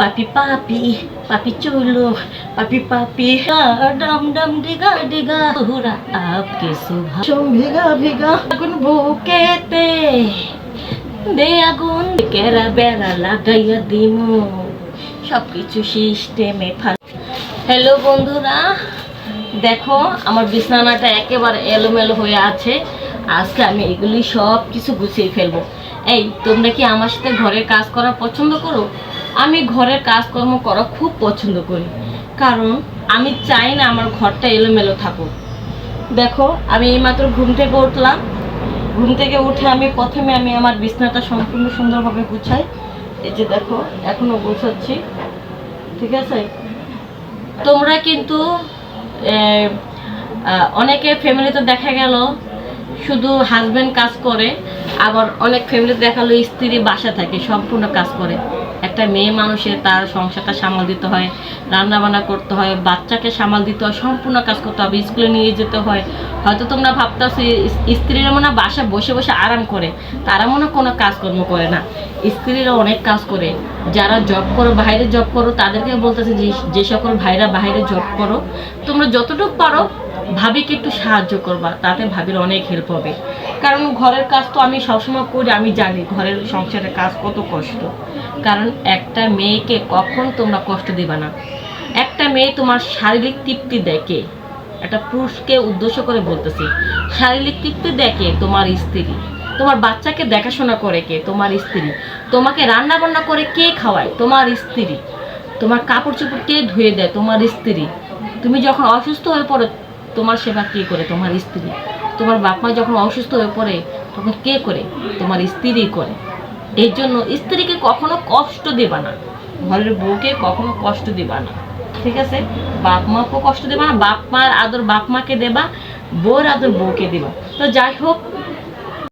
পাপি পাপি পাপি চলো পাপি পাপি ডম ডম ডিগা ডিগা হুরা আপকে সুভা ভিগা ভিগা আগুন বুকেতে দে আগুন কেরা বেড়া লাগাইয়া দিমু সব কিছু সিস্টেমে ফাল হ্যালো বন্ধুরা দেখো আমার বিছানাটা একেবারে এলোমেলো হয়ে আছে আজকে আমি এগুলি সব কিছু গুছিয়ে ফেলব এই তোমরা কি আমার সাথে ঘরের কাজ করা পছন্দ করো আমি ঘরের কাজকর্ম করা খুব পছন্দ করি। কারণ আমি চাই না আমার ঘরটা এলোমেলো থাকুক। দেখো, আমি এইমাত্র ঘুম থেকে উঠলাম। ঘুম থেকে উঠে আমি প্রথমে আমি আমার বিছানাটা সম্পূর্ণ সুন্দরভাবে গুছাই। এই যে দেখো, এখনও গুছাচ্ছি। ঠিক আছে? তোমরা কিন্তু অনেকে ফ্যামিলিতে দেখা গেল, শুধু হাজব্যান্ড কাজ করে, আবার অনেক ফ্যামিলিতে দেখাল স্ত্রী বাসা থাকে, সম্পূর্ণ কাজ করে। একটা মেয়ে মানুষের তার সংসারটা সামাল দিতে হয় রান্না বান্না করতে হয়, বাচ্চাকে সামাল দিতে হয়, সম্পূর্ণ কাজ করতে হবে, স্কুলে নিয়ে যেতে হয়। হয়তো তোমরা ভাবতেছো স্ত্রীরা মনে বাসা বসে বসে আরাম করে, তারা মনে কোনো কাজকর্ম করে না। স্ত্রীরা অনেক কাজ করে, যারা জব করো, বাইরে জব করো, তাদেরকে বলতেছে যে যে সকল ভাইরা বাইরে জব করো, তোমরা যতটুকু পারো, ভাবিকে একটু সাহায্য করবা, তাতে ভাবির অনেক হেল্প হবে। কারণ ঘরের কাজ তো আমি সবসময় করি, আমি জানি ঘরের সংসারের কাজ কত কষ্ট। কারণ একটা মেয়েকে কখন তোমরা কষ্ট দিবা না? একটা মেয়ে তোমার শারীরিক তৃপ্তি দেখে, একটা পুরুষকে উদ্দেশ্য করে বলতেছি, শারীরিক তৃপ্তি দেখে তোমার স্ত্রী, তোমার বাচ্চাকে দেখাশোনা করে কে? তোমার স্ত্রী। তোমাকে রান্না বান্না করে কে খাওয়ায়? তোমার স্ত্রী। তোমার কাপড় চোপড় কে ধুয়ে দেয়? তোমার স্ত্রী। তুমি যখন অসুস্থ হয়ে পড়ো, তোমার সেবা কে করে? তোমার স্ত্রী। তোমার বাপ মা যখন অসুস্থ হয়ে পড়ে, তখন কে করে? তোমার স্ত্রী করে। এর জন্য স্ত্রীকে কখনো কষ্ট দেবা না। ঘরের বউকে কখনো কষ্ট দেবা না। ঠিক আছে? বাপ মাকেও কষ্ট দেবা না, বাপ মার আদর বাপ মাকে দেবা বউর আদর বউকে দেবা। তো যাই হোক